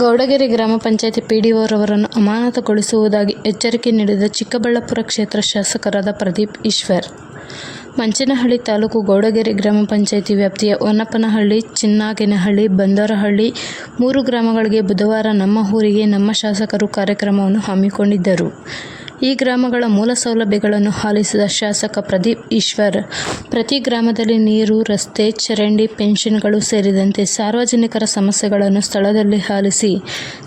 ಗೌಡಗೆರೆ ಗ್ರಾಮ ಪಂಚಾಯತಿ ಪಿಡಿಒರವರನ್ನು ಅಮಾನತುಗೊಳಿಸುವುದಾಗಿ ಎಚ್ಚರಿಕೆ ನೀಡಿದ ಚಿಕ್ಕಬಳ್ಳಾಪುರ ಕ್ಷೇತ್ರ ಶಾಸಕರಾದ ಪ್ರದೀಪ್ ಈಶ್ವರ್. ಮಂಚನಹಳ್ಳಿ ತಾಲೂಕು ಗೌಡಗೆರೆ ಗ್ರಾಮ ಪಂಚಾಯಿತಿ ವ್ಯಾಪ್ತಿಯ ಹೊನ್ನಪ್ಪನಹಳ್ಳಿ, ಚಿನ್ನಾಗೆನಹಳ್ಳಿ, ಬಂದರಹಳ್ಳಿ ಮೂರು ಗ್ರಾಮಗಳಿಗೆ ಬುಧವಾರ ನಮ್ಮ ಊರಿಗೆ ನಮ್ಮ ಶಾಸಕರು ಕಾರ್ಯಕ್ರಮವನ್ನು ಹಮ್ಮಿಕೊಂಡಿದ್ದರು. ಈ ಗ್ರಾಮಗಳ ಮೂಲ ಸೌಲಭ್ಯಗಳನ್ನು ಹಾಲಿಸಿದ ಶಾಸಕ ಪ್ರದೀಪ್ ಈಶ್ವರ್, ಪ್ರತಿ ಗ್ರಾಮದಲ್ಲಿ ನೀರು, ರಸ್ತೆ, ಚರಂಡಿ, ಪೆನ್ಷನ್ಗಳು ಸೇರಿದಂತೆ ಸಾರ್ವಜನಿಕರ ಸಮಸ್ಯೆಗಳನ್ನು ಸ್ಥಳದಲ್ಲಿ ಆಲಿಸಿ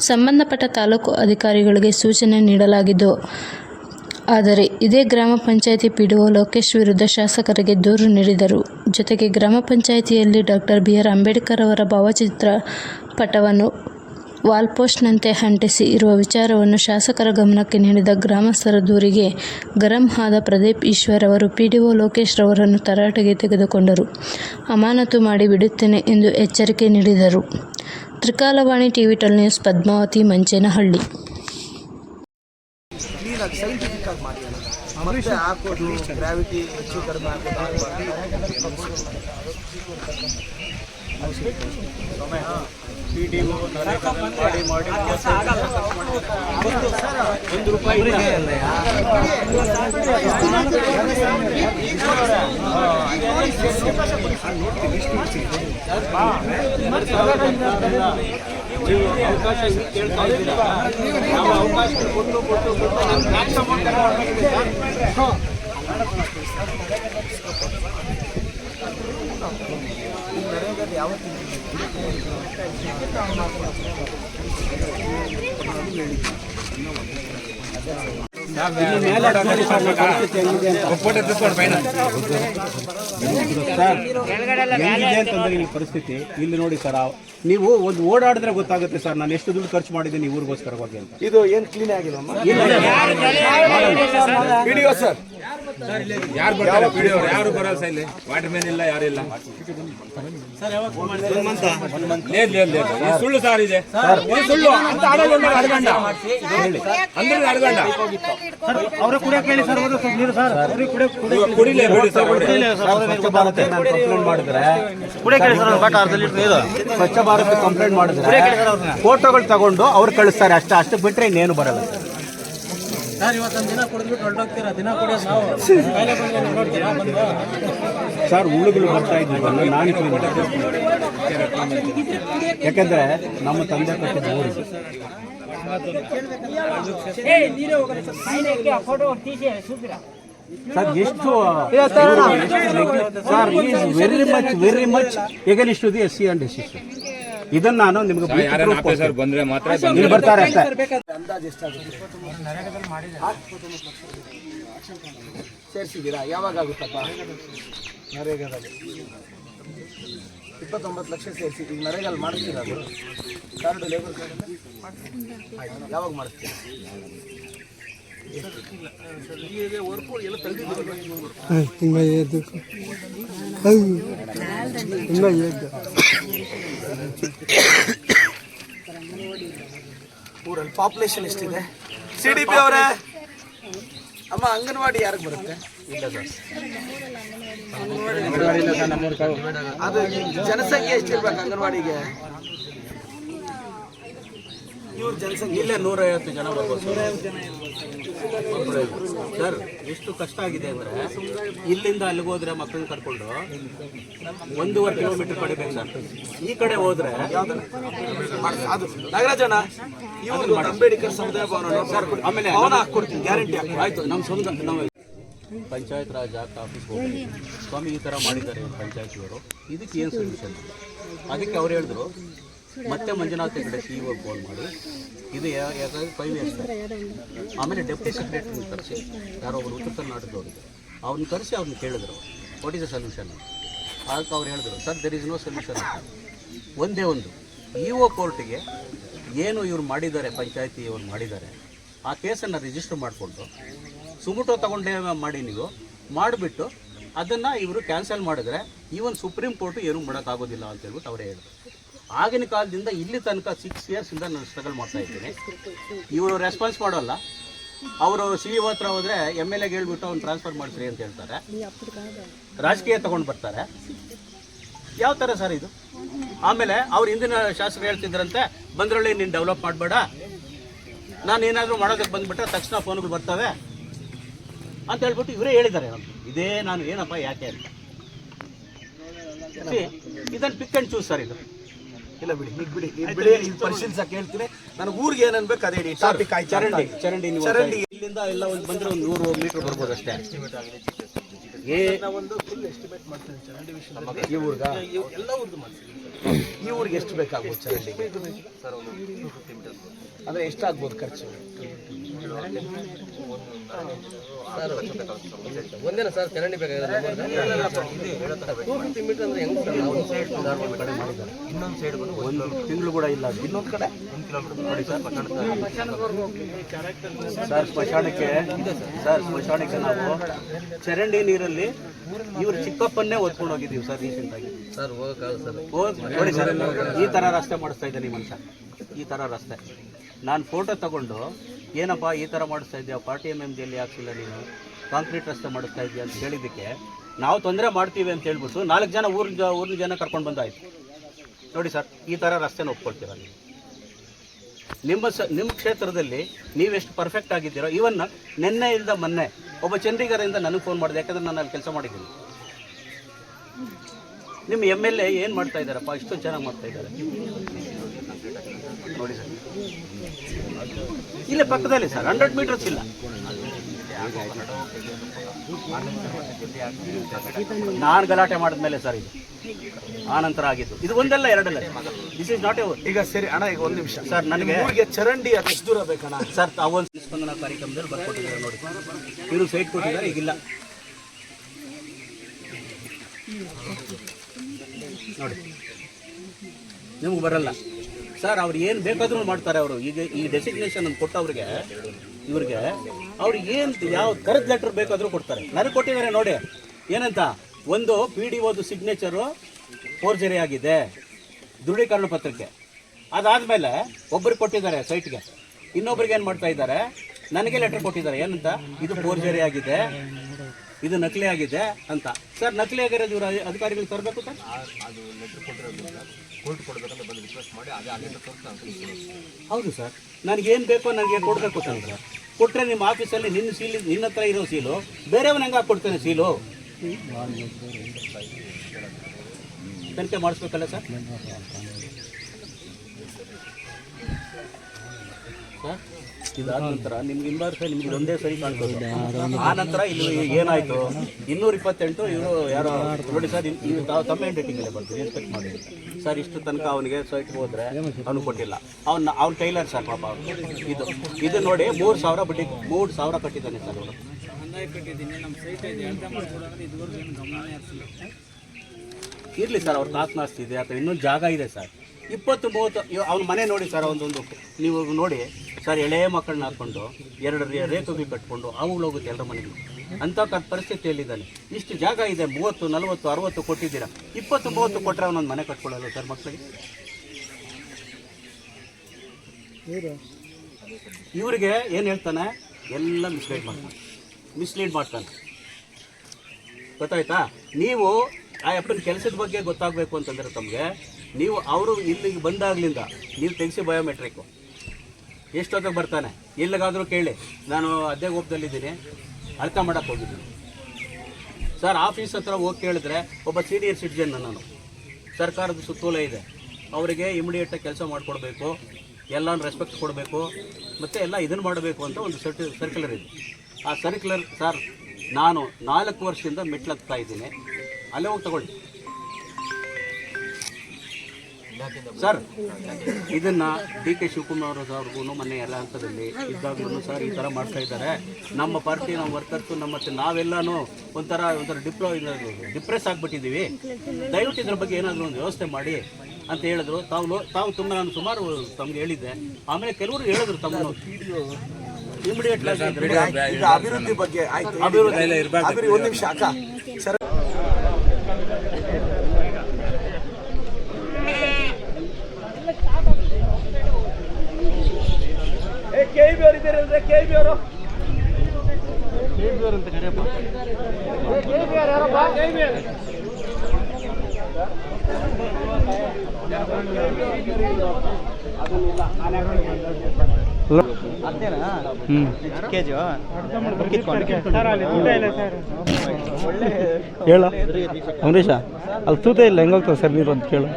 ಸಂಬಂಧಪಟ್ಟ ತಾಲೂಕು ಅಧಿಕಾರಿಗಳಿಗೆ ಸೂಚನೆ ನೀಡಲಾಗಿದ್ದು, ಆದರೆ ಇದೇ ಗ್ರಾಮ ಪಂಚಾಯಿತಿ ಪಿಡಿಒ ಲೋಕೇಶ್ ವಿರುದ್ಧ ಶಾಸಕರಿಗೆ ದೂರು ನೀಡಿದರು. ಜೊತೆಗೆ ಗ್ರಾಮ ಪಂಚಾಯಿತಿಯಲ್ಲಿ ಡಾಕ್ಟರ್ ಬಿ ಆರ್ ಅಂಬೇಡ್ಕರ್ ಅವರ ಭಾವಚಿತ್ರ ಪಟವನ್ನು ವಾಲ್ಪೋಸ್ಟ್ನಂತೆ ಅಂಟಿಸಿ ಇರುವ ವಿಚಾರವನ್ನು ಶಾಸಕರ ಗಮನಕ್ಕೆ ನೀಡಿದ ಗ್ರಾಮಸ್ಥರ ದೂರಿಗೆ ಗರಂ ಆದ ಪ್ರದೀಪ್ ಈಶ್ವರ್ ಅವರು ಪಿಡಿಒ ಲೋಕೇಶ್ ರವರನ್ನು ತರಾಟೆಗೆ ತೆಗೆದುಕೊಂಡರು. ಅಮಾನತು ಮಾಡಿ ಬಿಡುತ್ತೇನೆ ಎಂದು ಎಚ್ಚರಿಕೆ ನೀಡಿದರು. Trikalavani TV tell news Padmavathi, Mancheanahalli. Scientific ಆಗಿ ಮಾಡಿ ಅಣ್ಣ. ಮತ್ತೆ ಹಾಕೋದು ಗ್ರಾವಿಟಿ ಹೆಚ್ಚು ಕಡಿಮೆ ಒಂದು ರೂಪಾಯಿ ನೀವು ಅವಕಾಶ ಕೇಳ್ತಾ ಇದ್ದೀರಾ? ನಾವು ಅವಕಾಶ ಕೊಟ್ಟು ಕೊಟ್ಟು ಕೊಟ್ಟು ನಮ್ಮ ಪರಿಸ್ಥಿತಿ ಇಲ್ಲಿ ನೋಡಿ ಸರ್ ನೀವು ಒಂದು ಓಡಾಡಿದ್ರೆ ಗೊತ್ತಾಗುತ್ತೆ ಸರ್ ನಾನು ಎಷ್ಟು ದುಡ್ಡು ಖರ್ಚು ಮಾಡಿದ್ದೀನಿ ಊರಿಗೋಸ್ಕರ ಅಂತ ಇದು ಏನು ಕ್ಲೀನ್ ಆಗಿಲ್ಲ ಸರ್ ಯಾರು ಬರ್ತಾರೆ? ಪಿಡಿಯೋ ಯಾರು ಬರಲ್ಲ ಸರ್ ಇಲ್ಲಿ? ವಾಟರ್ ಮ್ಯಾನ್ ಇಲ್ಲ ಯಾರು ಇಲ್ಲ? ಇದು ಸುಳ್ಳು ಸಾರ್ ಇದೆ. ಇದು ಸುಳ್ಳು. ಅಂತ ಅಡಗಂಡ ಅಡಗಂಡ ಅಂದ್ರೆ ಅಡಗಂಡ ಅವರ ಕುಡಿಯಕ್ಕೆ ಹೇಳಿ ಸರ್ ನೀರು ಸರ್. ಕುಡಿಲೇ ಬಿಡಿ ಸರ್ ಕುಡಿಲೇ. ಸ್ವಚ್ಛ ಭಾರತ ಕಂಪ್ಲೇಂಟ್ ಮಾಡಿದ್ರೆ ಸ್ವಚ್ಛ ಭಾರತ ಕಂಪ್ಲೇಂಟ್ ಮಾಡಿದ್ರೆ ಫೋಟೋಗಳು ತಗೊಂಡು ಅವ್ರು ಕಳಿಸ್ತಾರೆ. ಅಷ್ಟೇ ಅಷ್ಟು ಬಿಟ್ರೆ ಇನ್ನೇನು ಬರಲ್ಲ. ಸರ್ ಹುಳುಗಳು ಬರ್ತಾ ಇದ್ವಿ ಬಂದು ನಾನು ಕ್ಲೀನ್ ಯಾಕಂದ್ರೆ ನಮ್ಮ ತಂದೆ ಕೊಟ್ಟಿದ್ದ ಊರು ಇದು. ಸರ್ ಎಷ್ಟು sir is very much very much against the S C and S ಇದನ್ನ ನಾನು ನಿಮ್ಗೆ ಆಫೀಸರ್ ಬಂದ್ರೆ ಮಾತ್ರ ಇಲ್ಲಿ ಬರ್ತಾರೆ ಅಷ್ಟೇ. ಅಂದಾಜು ಎಷ್ಟಾಗುತ್ತೆ? ಸೇರಿಸಿದ್ದೀರಾ? ಯಾವಾಗ ಆಗುತ್ತಪ್ಪ? ನರೇಗಾದಲ್ಲಿ ಇಪ್ಪತ್ತೊಂಬತ್ತು ಲಕ್ಷ ಸೇರಿಸಿ. ಈಗ ನರೇಗಾಲ್ ಮಾಡಿಸ್ತೀರಾ ಅದು? ಕಾರ್ಡ್ ಲೇಬರ್ ಕಾರ್ಡ್ ಆಯ್ತು. ಯಾವಾಗ ಮಾಡಿಸ್ತೀರಾ? ಈಗ ವರ್ಕು ಎಲ್ಲ ತೆಗೆದಿದ್ದೀರಾ ಊರಲ್ಲಿ ಪಾಪ್ಯುಲೇಷನ್ ಎಷ್ಟಿದೆ ಸಿ ಡಿ ಪಿ ಅವರೇ ಅಮ್ಮ ಅಂಗನವಾಡಿ ಯಾರಿಗೆ ಬರುತ್ತೆ ಅದು ಜನಸಂಖ್ಯೆ ಎಷ್ಟಿರ್ಬೇಕು ಅಂಗನವಾಡಿಗೆ ಇವ್ರ ಜನಸಂಖ್ಯೆ. ಇಲ್ಲೇ ನೂರೈವತ್ತು ಜನ ಬರ್ಬೋದು ಸರ್. ಎಷ್ಟು ಕಷ್ಟ ಆಗಿದೆ ಅಂದ್ರೆ ಇಲ್ಲಿಂದ ಅಲ್ಲಿಗೆ ಹೋದ್ರೆ ಮಕ್ಕಳನ್ನ ಕರ್ಕೊಂಡು ಒಂದೂವರೆ ಕಿಲೋಮೀಟರ್ ಪಡಿಬೇಕು ಸರ್. ಈ ಕಡೆ ಹೋದ್ರೆ ಅದು ನಾಗರಾಜಣ್ಣ ಇವರು ಅಂಬೇಡ್ಕರ್ ಸಮುದಾಯ ಭವನ ಸರ್ ಆಮೇಲೆ ಭವನ ಹಾಕ್ಕೊಡ್ತೀನಿ ಗ್ಯಾರಂಟಿ ಆಯ್ತು ನಮ್ಮ ಸಮುದಾಯ ನಾವು ಪಂಚಾಯತ್ ರಾಜ್ ಆಕ್ಟ್ ಆಫೀಸ್ ಹೋಗಿ ಸ್ವಾಮಿ ಈ ಥರ ಮಾಡಿದ್ದಾರೆ ಪಂಚಾಯತಿಯವರು. ಇದಕ್ಕೆ ಏನು ಸೊಲ್ಯೂಷನ್ ಅದಕ್ಕೆ ಅವ್ರು ಹೇಳಿದ್ರು ಮತ್ತೆ Manjunath Hegde C E O phone ಮಾಡಿ. ಇದು ಯಾಕಂದ್ರೆ ಫೈವ್ ಇಯರ್ಸ್ ಆಮೇಲೆ ಡೆಪ್ಟಿ ಸೆಕ್ರೆಟರಿನ ಕರೆಸಿ. ಯಾರೋ ಒಬ್ಬರು ಉತ್ತರ ಕರ್ನಾಟಕದವ್ರಿಗೆ ಅವ್ರನ್ನ ಕರೆಸಿ ಅವ್ರನ್ನ ಕೇಳಿದ್ರು. ವಾಟ್ ಇಸ್ ಅ ಸೊಲ್ಯೂಷನ್ ಅದಕ್ಕೆ ಅವ್ರು ಹೇಳಿದ್ರು sir there is no solution ಒಂದೇ ಒಂದು. ಇ ಒ ಕೋರ್ಟಿಗೆ ಏನು ಇವ್ರು ಮಾಡಿದ್ದಾರೆ ಪಂಚಾಯತಿ ಇವ್ರು ಮಾಡಿದ್ದಾರೆ ಆ ಕೇಸನ್ನು ರಿಜಿಸ್ಟರ್ ಮಾಡಿಕೊಂಡು ಸುಮುಟೋ ತಗೊಂಡೇ ಮಾಡಿ ನೀವು. ಮಾಡಿಬಿಟ್ಟು ಅದನ್ನು ಇವರು ಕ್ಯಾನ್ಸಲ್ ಮಾಡಿದ್ರೆ ಈವನ್ ಸುಪ್ರೀಂ ಕೋರ್ಟು ಏನೂ ಮಾಡೋಕ್ಕಾಗೋದಿಲ್ಲ ಅಂತ ಹೇಳ್ಬಿಟ್ಟು ಅವರೇ ಹೇಳಿದ್ರು. ಆಗಿನ ಕಾಲದಿಂದ ಇಲ್ಲಿ ತನಕ ಸಿಕ್ಸ್ ಇಯರ್ಸಿಂದ ನಾನು ಸ್ಟ್ರಗಲ್ ಮಾಡ್ತಾ ಇದ್ದೀನಿ. ಇವರು ರೆಸ್ಪಾನ್ಸ್ ಮಾಡೋಲ್ಲ. ಅವರು ಸಿ ಇ ಹತ್ರ ಹೋದ್ರೆ ಎಂ ಎಲ್ ಎಗೆ ಹೇಳ್ಬಿಟ್ಟು ಅವ್ನು ಟ್ರಾನ್ಸ್ಫರ್ ಮಾಡಿಸ್ರಿ ಅಂತ ಹೇಳ್ತಾರೆ. ರಾಜಕೀಯ ತಗೊಂಡು ಬರ್ತಾರೆ. ಯಾವ ಥರ ಸರ್ ಇದು? ಆಮೇಲೆ ಅವ್ರು ಹಿಂದಿನ ಶಾಸಕರು ಹೇಳ್ತಿದ್ರಂತೆ, ಬಂದ್ರಳ್ಳಿ ನೀನು ಡೆವಲಪ್ ಮಾಡಬೇಡ. ನಾನು ಏನಾದರೂ ಮಾಡೋದಕ್ಕೆ ಬಂದ್ಬಿಟ್ರೆ ತಕ್ಷಣ ಫೋನ್ಗಳು ಬರ್ತವೆ ಅಂತ ಹೇಳ್ಬಿಟ್ಟು ಇವರೇ ಹೇಳಿದ್ದಾರೆ ಇದೇ ನಾನು ಏನಪ್ಪ ಯಾಕೆ ಅಂತ. ಇದನ್ನು ಪಿಕ್ ಆ್ಯಂಡ್ ಚೂಸ್ ಸರ್ ಇದು. ಇಲ್ಲ ಬಿಡಿ ಈಗ ಬಿಡಿ ಈಗ ಬಿಡಿ ಈಗ ಪರಿಶೀಲಿಸಕ್ಕೆ ಹೇಳ್ತೀನಿ ನನಗೆ ಊರಿಗೆ ಏನು ಅನ್ಬೇಕು ಅದೇ ಟಾಪಿಕ್ ಆಯ್ತು ಚರಂಡಿ ಚರಂಡಿ ಚರಂಡಿ. ಇಲ್ಲಿಂದ ಎಲ್ಲ ಒಂದು ಬಂದ್ರೆ ಒಂದು ನೂರು ಮೀಟರ್ ಬರ್ಬೋದು ಅಷ್ಟೇ. ಏ ಒಂದು ಫುಲ್ ಎಸ್ಟಿಮೇಟ್ ಮಾಡ್ತೀನಿ ಚರಂಡಿ ವಿಷಯ ಈ ಊರ್ಗ? ಎಲ್ಲ ಊರ್ದು ಮಾಡ್ತೀನಿ ಈ ಊರಿಗೆ ಎಷ್ಟು ಬೇಕಾಗ್ಬೋದು ಚರಂಡಿಗೆ? ಅಂದ್ರೆ ಎಷ್ಟಾಗ್ಬೋದು ಖರ್ಚು? ಒಂದೇನ ಸರ್ ಚರಂಡಿ ಇನ್ನೊಂದು ಸೈಡ್ ಬಂದು ಒಂದು ತಿಂಗಳು ಕೂಡ ಇಲ್ಲ ಇನ್ನೊಂದು ಕಡೆ. ನೋಡಿ ಸರ್ ಸರ್ ಸ್ಮಶಾನಕ್ಕೆ ಸರ್ ಸ್ಮಶಾನಕ್ಕೆ ನಾವು ಚರಂಡಿ ನೀರಲ್ಲಿ ಇವ್ರು ಚಿಕ್ಕಪ್ಪನ್ನೇ ಓದ್ಕೊಂಡು ಹೋಗಿದ್ದೀವಿ ಸರ್ ರೀಸೆಂಟ್ ಆಗಿ. ಸರ್ ಹೋಗಕ್ಕಾಗಲ್ಲ ಸರ್. ಹೋಗ್ ನೋಡಿ ಸರ್ ಈ ಥರ ರಸ್ತೆ ಮಾಡಿಸ್ತಾ ಇದ್ದಾನೆ ಈ ಮನುಷ್ಯ. ಈ ಥರ ರಸ್ತೆ. ನಾನು ಫೋಟೋ ತಗೊಂಡು, ಏನಪ್ಪ ಈ ಥರ ಮಾಡಿಸ್ತಾ ಇದೆಯಾ ಪಾರ್ಟಿ ಎಂ ಎಂ ಜಿಯಲ್ಲಿ ಹಾಕ್ಸಿಲ್ಲ ನೀನು? ಕಾಂಕ್ರೀಟ್ ರಸ್ತೆ ಮಾಡಿಸ್ತಾ ಇದೆಯಾ ಅಂತ ಹೇಳಿದ್ದಕ್ಕೆ ನಾವು ತೊಂದರೆ ಮಾಡ್ತೀವಿ ಅಂತ ಹೇಳ್ಬಿಟ್ಟು ನಾಲ್ಕು ಜನ ಊರಿನ ಊರಿನ ಜನ ಕರ್ಕೊಂಡು ಬಂದಾಯಿತು. ನೋಡಿ ಸರ್, ಈ ಥರ ರಸ್ತೆನ ಒಪ್ಕೊಳ್ತೀರ ನೀವು? ನಿಮ್ಮ ಸ, ನಿಮ್ಮ ಕ್ಷೇತ್ರದಲ್ಲಿ ನೀವೆಷ್ಟು ಪರ್ಫೆಕ್ಟ್ ಆಗಿದ್ದೀರೋ ಇವನ್ ನಿನ್ನೆಯಿಂದ ಮೊನ್ನೆ ಒಬ್ಬ ಚಂಡೀಗರಿಂದ ನನಗೆ ಫೋನ್ ಮಾಡಿದೆ, ಯಾಕಂದ್ರೆ ನಾನು ಅಲ್ಲಿ ಕೆಲಸ ಮಾಡಿದ್ದೀನಿ. ನಿಮ್ಮ ಎಂ ಎಲ್ ಎ ಏನು ಮಾಡ್ತಾ ಇದ್ದಾರಪ್ಪ? ಇಷ್ಟೊಂದು ಚೆನ್ನಾಗಿ ಮಾಡ್ತಾ ಇದ್ದಾರೆ. ನೋಡಿ ಸರ್. ಇಲ್ಲೇ ಪಕ್ಕದಲ್ಲಿ ಸರ್. ಹಂಡ್ರೆಡ್ ಮೀಟರ್ಸ್ ಇಲ್ಲ. ನಾನು ಗಲಾಟೆ ಮಾಡಿದ್ಮೇಲೆ ಸರ್ ಇದು. ಆ ನಂತರ ಆಗಿದ್ದು. ಇದು ಒಂದಲ್ಲ ಎರಡಲ್ಲ ದಿಸ್ ಇಸ್ ನಾಟ್ ಎವರ್ ಈಗ ಸರಿ ಅಣ್ಣ ಈಗ ಒಂದು ನಿಮಿಷ. ಸರ್ ನನಗೆ ಊರಿಗೆ ಚರಂಡಿ ಅದು ಎಷ್ಟು ದೂರ ಬೇಕಣ್ಣ? ಸರ್ ತಾವೊಂದು ಸ್ಪಂದನ ಕಾರ್ಯಕ್ರಮದಲ್ಲಿ ಬರ್ಕೊಟ್ಟಿದ್ದಾರೆ ನೋಡಿ. ಇವರು ಸೈಟ್ ಕೊಟ್ಟಿದ್ದಾರೆ ಈಗಿಲ್ಲ. ನೋಡಿ. ನಿಮಗೆ ಬರಲ್ಲ. ಸರ್, ಅವ್ರು ಏನು ಬೇಕಾದರೂ ಮಾಡ್ತಾರೆ ಅವರು. ಈಗ ಈ ಡೆಸಿಗ್ನೇಷನ್ ಕೊಟ್ಟವ್ರಿಗೆ, ಇವ್ರಿಗೆ, ಅವ್ರು ಏನು ಯಾವ ಕರೆದ ಲೆಟರ್ ಬೇಕಾದರೂ ಕೊಡ್ತಾರೆ. ನನಗೆ ಕೊಟ್ಟಿದ್ದಾರೆ ನೋಡಿ. ಏನಂತ? ಒಂದು ಪಿ ಡಿ ಓದು ಸಿಗ್ನೇಚರು ಫೋರ್ಜರಿ ಆಗಿದೆ. ದೃಢೀಕರಣ ಪತ್ರಕ್ಕೆ. ಅದಾದಮೇಲೆ ಒಬ್ಬರಿಗೆ ಕೊಟ್ಟಿದ್ದಾರೆ ಸೈಟ್ಗೆ. ಇನ್ನೊಬ್ರಿಗೆ ಏನು ಮಾಡ್ತಾ ಇದ್ದಾರೆ? ನನಗೆ ಲೆಟರ್ ಕೊಟ್ಟಿದ್ದಾರೆ. ಏನಂತ? ಇದು ಫೋರ್ಜರಿ ಆಗಿದೆ. ಇದು ನಕಲಿ ಆಗಿದೆ ಅಂತ. ಸರ್, ನಕಲಿ ಆಗಿರೋದು ಇವರು ಅಧಿಕಾರಿಗಳು ತರಬೇಕು ಸರ್? ಹೌದು ಸರ್ ನನಗೇನು ಬೇಕೋ ನನಗೆ ಕೊಡಬೇಕು ಸರ್ ಕೊಟ್ಟರೆ ನಿಮ್ಮ ಆಫೀಸಲ್ಲಿ ನಿನ್ನ ಸೀಲ್ ನಿನ್ನ ಹತ್ರ ಇರೋ ಸೀಲು ಬೇರೆಯವನ ಹೆಂಗೆ ಕೊಡ್ತೇನೆ ಸೀಲು ತನಿಖೆ ಮಾಡಿಸ್ಬೇಕಲ್ಲ ಸರ್ ಸರ್ ಇದಾದ ನಂತರ ನಿಮ್ಗೆ ಇನ್ನೂರು ಸರಿ ನಿಮ್ಗೆ ಒಂದೇ ಸರಿ ಕಾಣ್ತದೆ. ಆ ನಂತರ ಇಲ್ಲಿ ಏನಾಯ್ತು? ಇನ್ನೂರ ಇಪ್ಪತ್ತೆಂಟು ಇವರು ಯಾರೋ ನೋಡಿ ಸರ್ ತಾವು ತಮ್ಮ ಹ್ಯಾಂಡ್ ರೈಟಿಂಗಲ್ಲೇ ಬರ್ತೀವಿ ಇನ್ಸ್ಪೆಕ್ಟ್ ಮಾಡಿ ಸರ್ ಇಷ್ಟು ತನಕ ಅವನಿಗೆ ಸೈಟ್ ಹೋದ್ರೆ ಅವನು ಕೊಟ್ಟಿಲ್ಲ. ಅವ್ನ ಅವ್ನ ಟೈಲರ್ ಸರ್ ಪಾಪ ಅವ್ನು. ಇದು ಇದು ನೋಡಿ ಮೂರು ಸಾವಿರ ಬಡ್ಡಿ ಮೂರು ಸಾವಿರ ಕಟ್ಟಿದ್ದಾನೆ ಸರ್ ಅವರು. ಇರಲಿ ಸರ್ ಅವ್ರ ಕಾಸು ನಾಸ್ತಿ ಇದೆ ಅಥವಾ ಇನ್ನೊಂದು ಜಾಗ ಇದೆ ಸರ್. ಇಪ್ಪತ್ತು ಮೂವತ್ತು ಅವ್ನ ಮನೆ ನೋಡಿ ಸರ್ ಒಂದೊಂದು ನೀವು ನೋಡಿ ಸರ್ ಎಳೆ ಮಕ್ಕಳನ್ನ ಹಾಕ್ಕೊಂಡು ಎರಡು ರೇ- ರೇಖುಗಳು ಕಟ್ಕೊಂಡು ಅವುಗಳು ಹೋಗುತ್ತೆ ಎಲ್ಲರ ಮನೆಗೆ. ಅಂಥ ಪರಿಸ್ಥಿತಿಯಲ್ಲಿದ್ದಾನೆ ಇಷ್ಟು ಜಾಗ ಇದೆ ಮೂವತ್ತು ನಲವತ್ತು ಅರವತ್ತು ಕೊಟ್ಟಿದ್ದೀರಾ? ಇಪ್ಪತ್ತು ಮೂವತ್ತು ಕೊಟ್ಟರೆ ಅವನೊಂದು ಮನೆ ಕಟ್ಕೊಳ್ಳಲ್ಲ ಸರ್ ಮಕ್ಕಳಿಗೆ? ಇವರಿಗೆ ಏನು ಹೇಳ್ತಾನೆ? ಎಲ್ಲ ಮಿಸ್ಲೀಡ್ ಮಾಡ್ತಾನೆ. ಮಿಸ್ಲೀಡ್ ಮಾಡ್ತಾನೆ. ಗೊತ್ತಾಯ್ತಾ? ನೀವು ಆ ಅಪ್ಪನ ಕೆಲಸದ ಬಗ್ಗೆ ಗೊತ್ತಾಗಬೇಕು ಅಂತಂದ್ರೆ ತಮಗೆ ನೀವು ಅವರು ಇಲ್ಲಿಗೆ ಬಂದಾಗ್ಲಿಂದ ನೀವು ತೆಗೆಸಿ ಬಯೋಮೆಟ್ರಿಕ್ ಎಷ್ಟೊತ್ತಿಗೆ ಬರ್ತಾನೆ? ಎಲ್ಲಿಗಾದರೂ ಕೇಳಿ. ನಾನು ಅದ್ದೆಗೋಪದಲ್ಲಿದ್ದೀನಿ ಅರ್ಥ ಮಾಡಕ್ಕೆ ಹೋಗಿದ್ದೀನಿ. ಸರ್, ಆಫೀಸ್ ಹತ್ರ ಹೋಗಿ ಕೇಳಿದ್ರೆ ಒಬ್ಬ ಸೀನಿಯರ್ ಸಿಟಿಜನ್ ನಾನು. ಸರ್ಕಾರದ ಸುತ್ತೋಲೆ ಇದೆ. ಅವರಿಗೆ ಇಮಿಡಿಯೇಟಾಗಿ ಕೆಲಸ ಮಾಡಿಕೊಡ್ಬೇಕು. ಎಲ್ಲನೂ ರೆಸ್ಪೆಕ್ಟ್ ಕೊಡಬೇಕು. ಮತ್ತು ಎಲ್ಲ ಇದನ್ನು ಮಾಡಬೇಕು ಅಂತ ಒಂದು ಸರ್ಟಿ ಸರ್ಕ್ಯುಲರ್ ಇದೆ. ಆ ಸರ್ಕ್ಯುಲರ್ ಸರ್ ನಾನು ನಾಲ್ಕು ವರ್ಷದಿಂದ ಮೆಟ್ಲತ್ತಾ ಇದ್ದೀನಿ. ಅಲ್ಲೇ ಹೋಗಿ ತಗೊಳ್ಳಿ. ಸರ್ ಇದನ್ನ ಡಿ ಕೆ ಶಿವಕುಮಾರ್ ಅವ್ರಿಗೂ ಮೊನ್ನೆ ಎಲ್ಲ ಹಂತದಲ್ಲಿ ಇದ್ದಾಗ್ಲೂ ಸರ್ ಈ ಥರ ಮಾಡ್ತಾ ಇದ್ದಾರೆ. ನಮ್ಮ ಪಾರ್ಟಿ ನಮ್ಮ ವರ್ಕರ್ಸು ನಮ್ಮ ನಾವೆಲ್ಲಾನು ಒಂಥರ ಒಂಥರ ಡಿಪ್ಲೋ ಡಿಪ್ರೆಸ್ ಆಗಿಬಿಟ್ಟಿದ್ದೀವಿ. ದಯವಿಟ್ಟು ಇದ್ರ ಬಗ್ಗೆ ಏನಾದರೂ ಒಂದು ವ್ಯವಸ್ಥೆ ಮಾಡಿ ಅಂತ ಹೇಳಿದ್ರು. ತಾವು ತಾವು ತುಂಬ ನಾನು ಸುಮಾರು ತಮ್ಗೆ ಹೇಳಿದ್ದೆ. ಆಮೇಲೆ ಕೆಲವರು ಹೇಳಿದ್ರು ತಮ್ಮ ಇಮಿಡಿಯೇಟ್ ಅಭಿವೃದ್ಧಿ ಬಗ್ಗೆ ಆಯ್ತು. ಅಭಿವೃದ್ಧಿ ಅಭಿವೃದ್ಧಿ ಒಂದು ನಿಮಿಷ ಅಕ್ಕ. ಸರ್ ಕೆ ಬಿ ಅವರು. ಕೆ ಬಿ ಅಂತ ಕರೆಯಪ್ಪ. ಕೆ ಬಿ ಯಾರಪ್ಪ? ಕೆ ಬಿ ಹೇಳ. ಅಮರೀಶ ಅಲ್ಲಿ ತೂತ ಇಲ್ಲ ಹೆಂಗೋಗ್ತದೆ ಸರ್ ನೀರು ಅಂತ ಕೇಳು.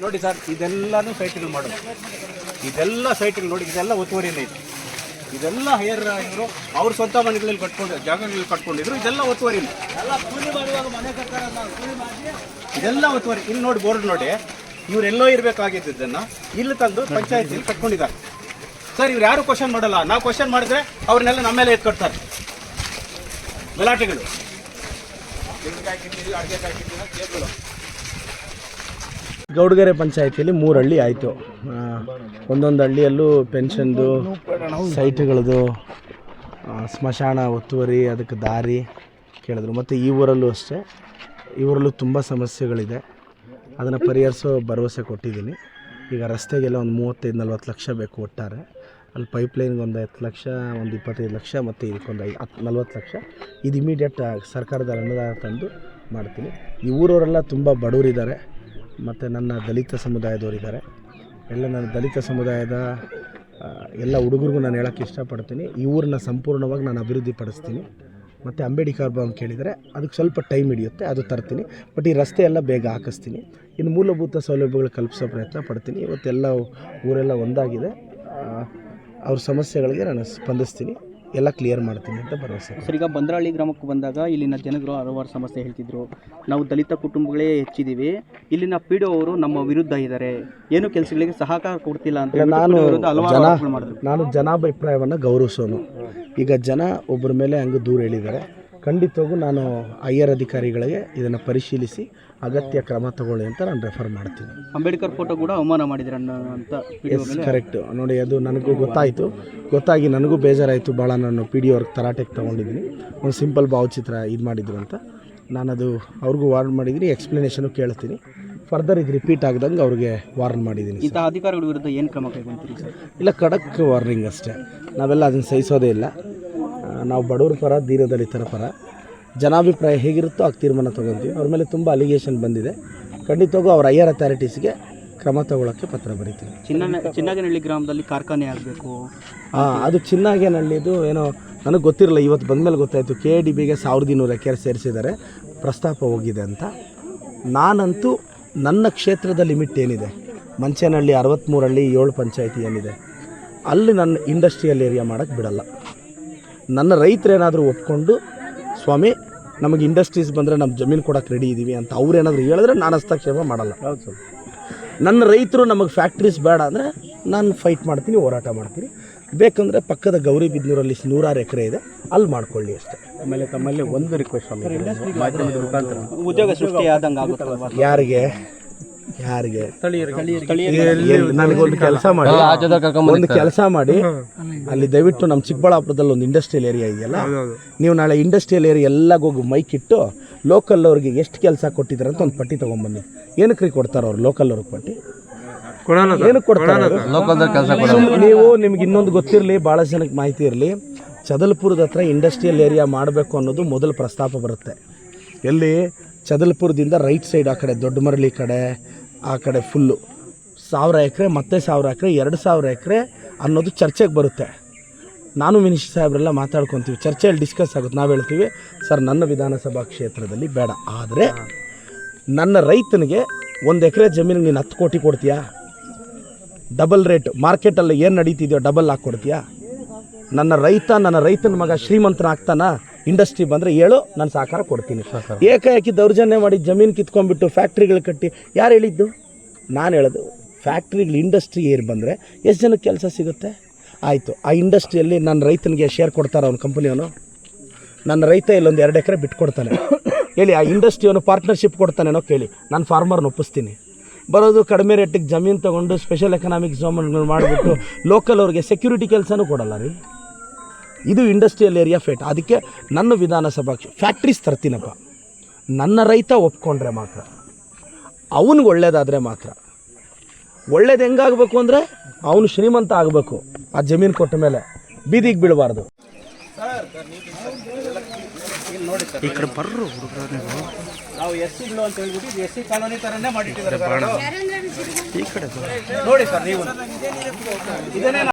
ನೋಡಿ ಸರ್ ಇದೆಲ್ಲಾನು ಸೈಟ್ಗಳು ಮಾಡೋದು. ಇದೆಲ್ಲ ಸೈಟ್ಗಳು ನೋಡಿ ಇದೆಲ್ಲ ಒತ್ತುವರಿಯಲ್ಲಿ ಇದೆ ಇದೆಲ್ಲ ಹೈಯರ್ ಇವರು ಅವ್ರ ಸ್ವಂತ ಮನೆಗಳಲ್ಲಿ ಕಟ್ಕೊಂಡು, ಜಾಗಗಳಲ್ಲಿ ಕಟ್ಕೊಂಡಿದ್ರು, ಇದೆಲ್ಲ ಒತ್ತುವರಿ ಇದೆಲ್ಲ ಒತ್ತುವರಿ. ಇಲ್ಲಿ ನೋಡಿ ಬೋರ್ಡ್ ನೋಡಿ. ಇವರೆಲ್ಲೋ ಇರಬೇಕಾಗಿದ್ದನ್ನು ಇಲ್ಲಿ ತಂದು ಪಂಚಾಯತಿಯಲ್ಲಿ ಕಟ್ಕೊಂಡಿದ್ದಾರೆ. ಸರ್, ಇವ್ರು ಯಾರು ಕ್ವಶನ್ ಮಾಡಲ್ಲ? ನಾವು ಕ್ವಶನ್ ಮಾಡಿದ್ರೆ ಅವ್ರನ್ನೆಲ್ಲ ನಮ್ಮ ಮೇಲೆ ಎತ್ಕೊಡ್ತಾರೆ ಗಲಾಟೆಗಳು. ಗೌಡಗೆರೆ ಪಂಚಾಯತಿಯಲ್ಲಿ ಮೂರು ಹಳ್ಳಿ ಆಯಿತು. ಒಂದೊಂದು ಹಳ್ಳಿಯಲ್ಲೂ ಪೆನ್ಷನ್ದು, ಸೈಟ್ಗಳದು ಸ್ಮಶಾನ, ಒತ್ತುವರಿ, ಅದಕ್ಕೆ ದಾರಿ ಕೇಳಿದ್ರು. ಮತ್ತು ಈ ಊರಲ್ಲೂ ಅಷ್ಟೇ, ಈ ಊರಲ್ಲೂ ತುಂಬ ಸಮಸ್ಯೆಗಳಿದೆ. ಅದನ್ನು ಪರಿಹರಿಸೋ ಭರವಸೆ ಕೊಟ್ಟಿದ್ದೀನಿ. ಈಗ ರಸ್ತೆಗೆಲ್ಲ ಒಂದು ಮೂವತ್ತೈದು, ನಲ್ವತ್ತು ಲಕ್ಷ ಬೇಕು ಒಟ್ಟಾರೆ. ಅಲ್ಲಿ ಪೈಪ್ಲೈನ್ಗೆ ಒಂದು ಹತ್ತು ಲಕ್ಷ, ಒಂದು ಇಪ್ಪತ್ತೈದು ಲಕ್ಷ, ಮತ್ತು ಇದಕ್ಕೊಂದು ಐ ಹತ್ತು ನಲ್ವತ್ತು ಲಕ್ಷ. ಇದು ಇಮಿಡಿಯೇಟ್ ಸರ್ಕಾರದ ಅನುದಾನ ತಂದು ಮಾಡ್ತೀನಿ. ಈ ಊರವರೆಲ್ಲ ತುಂಬ ಬಡವರಿದ್ದಾರೆ. ಮತ್ತು ನನ್ನ ದಲಿತ ಸಮುದಾಯದವರಿದ್ದಾರೆ. ಎಲ್ಲ ನನ್ನ ದಲಿತ ಸಮುದಾಯದ ಎಲ್ಲ ಹುಡುಗರಿಗೂ ನಾನು ಹೇಳೋಕ್ಕೆ ಇಷ್ಟಪಡ್ತೀನಿ. ಈ ಊರನ್ನ ಸಂಪೂರ್ಣವಾಗಿ ನಾನು ಅಭಿವೃದ್ಧಿ ಪಡಿಸ್ತೀನಿ ಮತ್ತು ಅಂಬೇಡ್ಕರ್ ಬಾಂಬ್ ಕೇಳಿದರೆ ಅದಕ್ಕೆ ಸ್ವಲ್ಪ ಟೈಮ್ ಹಿಡಿಯುತ್ತೆ, ಅದು ತರ್ತೀನಿ. ಬಟ್ ಈ ರಸ್ತೆ ಎಲ್ಲ ಬೇಗ ಹಾಕಿಸ್ತೀನಿ. ಇನ್ನು ಮೂಲಭೂತ ಸೌಲಭ್ಯಗಳು ಕಲ್ಪಿಸೋ ಪ್ರಯತ್ನ ಪಡ್ತೀನಿ. ಇವತ್ತೆಲ್ಲ ಊರೆಲ್ಲ ಒಂದಾಗಿದೆ. ಅವ್ರ ಸಮಸ್ಯೆಗಳಿಗೆ ನಾನು ಸ್ಪಂದಿಸ್ತೀನಿ. ಎಲ್ಲ ಕ್ಲಿಯರ್ ಮಾಡ್ತೀನಿ ಅಂತ ಭರವಸೆ ಸರ್ ಈಗ ಬಂದ್ರಹಳ್ಳಿ ಗ್ರಾಮಕ್ಕೆ ಬಂದಾಗ ಇಲ್ಲಿನ ಜನರು ಹಲವಾರು ಸಮಸ್ಯೆ ಹೇಳ್ತಿದ್ರು. ನಾವು ದಲಿತ ಕುಟುಂಬಗಳೇ ಹೆಚ್ಚಿದ್ದೀವಿ. ಇಲ್ಲಿನ ಪಿ ಡಿ ಅವರು ನಮ್ಮ ವಿರುದ್ಧ ಇದ್ದಾರೆ. ಏನು ಕೆಲಸಗಳಿಗೆ ಸಹಕಾರ ಕೊಡ್ತಿಲ್ಲ ಅಂತ ಹೇಳ್ಬಿಟ್ಟು ನಾನು PDO ವಿರುದ್ಧ ಹಲವಾರು ಜನ ಆರೋಪಗಳು ಮಾಡಿದ್ರು. ನಾನು ಜನಾಭಿಪ್ರಾಯವನ್ನು ಗೌರವಿಸೋನು. ಈಗ ಜನ ಒಬ್ಬರ ಮೇಲೆ ಹಂಗೆ ದೂರ ಹೇಳಿದ್ದಾರೆ. ಖಂಡಿತವಾಗೂ ನಾನು ಹೈಯರ್ ಅಧಿಕಾರಿಗಳಿಗೆ ಇದನ್ನು ಪರಿಶೀಲಿಸಿ ಅಗತ್ಯ ಕ್ರಮ ತಗೊಳ್ಳಿ ಅಂತ ನಾನು ರೆಫರ್ ಮಾಡ್ತೀನಿ. ಅಂಬೇಡ್ಕರ್ ಫೋಟೋ ಕೂಡ ಅವಮಾನ ಮಾಡಿದ್ರೆ ಅಂತ ಎಸ್ ಕರೆಕ್ಟ್ ನೋಡಿ ಅದು ನನಗೂ ಗೊತ್ತಾಯಿತು. ಗೊತ್ತಾಗಿ ನನಗೂ ಬೇಜಾರಾಯಿತು. ಭಾಳ ನಾನು ಪಿ ಡಿ ಅವ್ರಿಗೆ ತರಾಟೆಗೆ ತೊಗೊಂಡಿದ್ದೀನಿ. ಒಂದು ಸಿಂಪಲ್ ಭಾವಚಿತ್ರ ಇದು ಮಾಡಿದ್ರು ಅಂತ. ನಾನು ಅದು ಅವ್ರಿಗೂ ವಾರ್ನ್ ಮಾಡಿದ್ದೀನಿ ಎಕ್ಸ್ಪ್ಲನೇಷನು ಕೇಳ್ತೀನಿ. ಫರ್ದರ್ ಇದು ರಿಪೀಟ್ ಆಗದಂಗೆ ಅವ್ರಿಗೆ ವಾರ್ನ್ ಮಾಡಿದ್ದೀನಿ ಇಂಥ ಅಧಿಕಾರಿಗಳ ವಿರುದ್ಧ ಏನು ಕ್ರಮ ಕೈಗೊಂತೀರಿ ಸರ್ ಇಲ್ಲ ಖಡಕ್ ವಾರ್ನಿಂಗ್ ಅಷ್ಟೇ. ನಾವೆಲ್ಲ ಅದನ್ನು ಸಹಿಸೋದೇ ಇಲ್ಲ. ನಾವು ಬಡವ್ರ ಪರ ದೀನದಲಿತರ ಪರ. ಜನಾಭಿಪ್ರಾಯ ಹೇಗಿರುತ್ತೋ ಆಗ ತೀರ್ಮಾನ ತೊಗೊತೀವಿ. ಅವ್ರ ಮೇಲೆ ತುಂಬ ಅಲಿಗೇಷನ್ ಬಂದಿದೆ. ಖಂಡಿತವಾಗೂ ಅವ್ರ ಹೈಯರ್ ಅಥಾರಿಟೀಸ್ಗೆ ಕ್ರಮ ತಗೊಳ್ಳೋಕ್ಕೆ ಪತ್ರ ಬರೀತೀವಿ. ಚಿನ್ನ ಚಿನ್ನಗನಹಳ್ಳಿ ಗ್ರಾಮದಲ್ಲಿ ಕಾರ್ಖಾನೆ ಆಗಬೇಕು. ಹಾಂ ಅದು ಚಿನ್ನಾಗೇನಹಳ್ಳಿದು ಏನೋ ನನಗೆ ಗೊತ್ತಿರಲಿಲ್ಲ ಇವತ್ತು ಬಂದಮೇಲೆ ಗೊತ್ತಾಯಿತು. ಕೆ ಡಿ ಬಿಗೆ ಸಾವಿರದ ಇನ್ನೂರು ಎಕರೆ ಸೇರಿಸಿದ್ದಾರೆ. ಪ್ರಸ್ತಾಪ ಹೋಗಿದೆ ಅಂತ. ನಾನಂತೂ ನನ್ನ ಕ್ಷೇತ್ರದ ಲಿಮಿಟ್ ಏನಿದೆ? ಮಂಚೇನಹಳ್ಳಿ ಅರವತ್ತ್ಮೂರಳ್ಳಿ ಏಳು ಪಂಚಾಯತಿ ಏನಿದೆ? ಅಲ್ಲಿ ನನ್ನ ಇಂಡಸ್ಟ್ರಿಯಲ್ ಏರಿಯಾ ಮಾಡೋಕ್ಕೆ ಬಿಡಲ್ಲ. ನನ್ನ ರೈತರೇನಾದರೂ ಒಪ್ಕೊಂಡು ಸ್ವಾಮಿ ನಮಗೆ ಇಂಡಸ್ಟ್ರೀಸ್ ಬಂದರೆ ನಮ್ಮ ಜಮೀನು ಕೊಡಕ್ಕೆ ರೆಡಿ ಇದ್ದೀವಿ ಅಂತ ಅವ್ರೇನಾದರೂ ಹೇಳಿದ್ರೆ ನಾನು ಹಸ್ತಕ್ಷೇಪ ಮಾಡಲ್ಲ. ಹೌದು ಸರ್. ನನ್ನ ರೈತರು ನಮಗೆ ಫ್ಯಾಕ್ಟ್ರೀಸ್ ಬೇಡ ಅಂದರೆ ನಾನು ಫೈಟ್ ಮಾಡ್ತೀನಿ ಹೋರಾಟ ಮಾಡ್ತೀನಿ. ಬೇಕಂದರೆ ಪಕ್ಕದ ಗೌರಿ ಬಿದ್ನೂರಲ್ಲಿ ನೂರಾರು ಎಕರೆ ಇದೆ ಅಲ್ಲಿ ಮಾಡ್ಕೊಳ್ಳಿ ಅಷ್ಟೇ. ಆಮೇಲೆ ತಮ್ಮಲ್ಲಿ ಒಂದು ರಿಕ್ವೆಸ್ಟ್ ಮಾಧ್ಯಮದ ಮುಖಾಂತರ ಉದ್ಯೋಗ ಸೃಷ್ಟಿ ಆದಂಗೆ ಆಗುತ್ತೆ ಯಾರಿಗೆ? ಯಾರಿಗೆ? ನನಗೊಂದು ಕೆಲಸ ಮಾಡಿ ಒಂದು ಕೆಲಸ ಮಾಡಿ ಅಲ್ಲಿ ದಯವಿಟ್ಟು ನಮ್ಮ ಚಿಕ್ಕಬಳ್ಳಾಪುರದಲ್ಲಿ ಒಂದು ಇಂಡಸ್ಟ್ರಿಯಲ್ ಏರಿಯಾ ಇದೆಯಲ್ಲ ನೀವು ನಾಳೆ ಇಂಡಸ್ಟ್ರಿಯಲ್ ಏರಿಯಾ ಎಲ್ಲ ಹೋಗಿ ಮೈಕ್ ಇಟ್ಟು ಲೋಕಲ್ ಅವ್ರಿಗೆ ಎಷ್ಟು ಕೆಲಸ ಕೊಟ್ಟಿದ್ದಾರೆ ಅಂತ ಒಂದು ಪಟ್ಟಿ ತಗೊಂಡ್ಬನ್ನಿ. ಏನಕ್ಕೆ ರೀ ಕೊಡ್ತಾರೆ ಅವ್ರು ಲೋಕಲ್ ಅವ್ರಿಗೆ ಪಟ್ಟಿ? ಏನು ಕೊಡ್ತಾರೆ ನೀವು ನಿಮ್ಗೆ ಇನ್ನೊಂದು ಗೊತ್ತಿರಲಿ ಭಾಳ ಜನಕ್ಕೆ ಮಾಹಿತಿ ಇರಲಿ ಚದಲ್ಪುರದ ಹತ್ರ ಇಂಡಸ್ಟ್ರಿಯಲ್ ಏರಿಯಾ ಮಾಡಬೇಕು ಅನ್ನೋದು ಮೊದಲು ಪ್ರಸ್ತಾಪ ಬರುತ್ತೆ. ಎಲ್ಲಿ? ಚದಲ್ಪುರದಿಂದ ರೈಟ್ ಸೈಡ್ ಆ ಕಡೆ ದೊಡ್ಡ ಮರಳಿ ಕಡೆ ಆ ಕಡೆ ಫುಲ್ಲು ಸಾವಿರ ಎಕರೆ, ಮತ್ತೆ ಸಾವಿರ ಎಕರೆ, ಎರಡು ಸಾವಿರ ಎಕರೆ ಅನ್ನೋದು ಚರ್ಚೆಗೆ ಬರುತ್ತೆ. ನಾನು ಮಿನಿಸ್ಟರ್ ಸಾಹೇಬ್ರೆಲ್ಲ ಮಾತಾಡ್ಕೊತೀವಿ, ಚರ್ಚೆಯಲ್ಲಿ ಡಿಸ್ಕಸ್ ಆಗುತ್ತೆ. ನಾವು ಹೇಳ್ತೀವಿ, ಸರ್, ನನ್ನ ವಿಧಾನಸಭಾ ಕ್ಷೇತ್ರದಲ್ಲಿ ಬೇಡ. ಆದರೆ ನನ್ನ ರೈತನಿಗೆ ಒಂದು ಎಕರೆ ಜಮೀನಿಗೆ ನೀನು ಹತ್ತು ಕೋಟಿ ಕೊಡ್ತೀಯಾ? ಡಬಲ್ ರೇಟ್, ಮಾರ್ಕೆಟಲ್ಲಿ ಏನು ನಡೀತಿದೆಯೋ ಡಬಲ್ ಹಾಕಿ ಕೊಡ್ತೀಯಾ? ನನ್ನ ರೈತ ನನ್ನ ರೈತನ ಮಗ ಶ್ರೀಮಂತನ ಆಗ್ತಾನ? ಇಂಡಸ್ಟ್ರಿ ಬಂದರೆ ಹೇಳು ನಾನು ಸಹಕಾರ ಕೊಡ್ತೀನಿ. ಏಕಾಏಕಿ ದೌರ್ಜನ್ಯ ಮಾಡಿ ಜಮೀನು ಕಿತ್ಕೊಂಡ್ಬಿಟ್ಟು ಫ್ಯಾಕ್ಟ್ರಿಗಳು ಕಟ್ಟಿ ಯಾರು ಹೇಳಿದ್ದು? ನಾನು ಹೇಳೋದು ಫ್ಯಾಕ್ಟ್ರಿಗಳು ಇಂಡಸ್ಟ್ರಿ ಏರ್ ಬಂದರೆ ಎಷ್ಟು ಜನಕ್ಕೆ ಕೆಲಸ ಸಿಗುತ್ತೆ? ಆಯಿತು ಆ ಇಂಡಸ್ಟ್ರಿಯಲ್ಲಿ ನನ್ನ ರೈತನಿಗೆ ಶೇರ್ ಕೊಡ್ತಾರೆ ಅವ್ನ ಕಂಪ್ನಿಯವನು ನನ್ನ ರೈತ ಇಲ್ಲೊಂದು ಎರಡು ಎಕರೆ ಬಿಟ್ಕೊಡ್ತಾನೆ. ಹೇಳಿ ಆ ಇಂಡಸ್ಟ್ರಿಯವನು ಪಾರ್ಟ್ನರ್ಶಿಪ್ ಕೊಡ್ತಾನೇನೋ ಕೇಳಿ ನಾನು ಫಾರ್ಮರ್ನ ಒಪ್ಪಿಸ್ತೀನಿ. ಬರೋದು ಕಡಿಮೆ ರೇಟಿಗೆ ಜಮೀನು ತೊಗೊಂಡು ಸ್ಪೆಷಲ್ ಎಕನಾಮಿಕ್ ಝೋನ್ಗಳು ಮಾಡಿಬಿಟ್ಟು ಲೋಕಲ್ ಅವ್ರಿಗೆ ಸೆಕ್ಯೂರಿಟಿ ಕೆಲಸನೂ ಕೊಡಲ್ಲ ರೀ. ಇದು ಇಂಡಸ್ಟ್ರಿಯಲ್ ಏರಿಯಾ ಫೇಟ್ ಅದಕ್ಕೆ ನನ್ನ ವಿಧಾನಸಭಾ ಫ್ಯಾಕ್ಟ್ರೀಸ್ ತರ್ತೀನಪ್ಪ. ನನ್ನ ರೈತ ಒಪ್ಕೊಂಡ್ರೆ ಮಾತ್ರ. ಅವನಿಗೆ ಒಳ್ಳೇದಾದರೆ ಮಾತ್ರ. ಒಳ್ಳೇದು ಹೆಂಗಾಗಬೇಕು ಅಂದರೆ ಅವನು ಶ್ರೀಮಂತ ಆಗಬೇಕು. ಆ ಜಮೀನು ಕೊಟ್ಟ ಮೇಲೆ ಬೀದಿಗೆ ಬೀಳಬಾರ್ದು. ನಾವು. ಎಸ್ ಸಿಗಳು ಅಂತ ಹೇಳ್ಬಿಟ್ಟು ಇದು ಎಸ್ ಸಿ ಕಾಲೋನಿ ಥರನೇ ಮಾಡಿಟ್ಟಿದ್ದಾರೆ ನೋಡಿ ಸರ್ ನೀವು. ಇದನ್ನೇ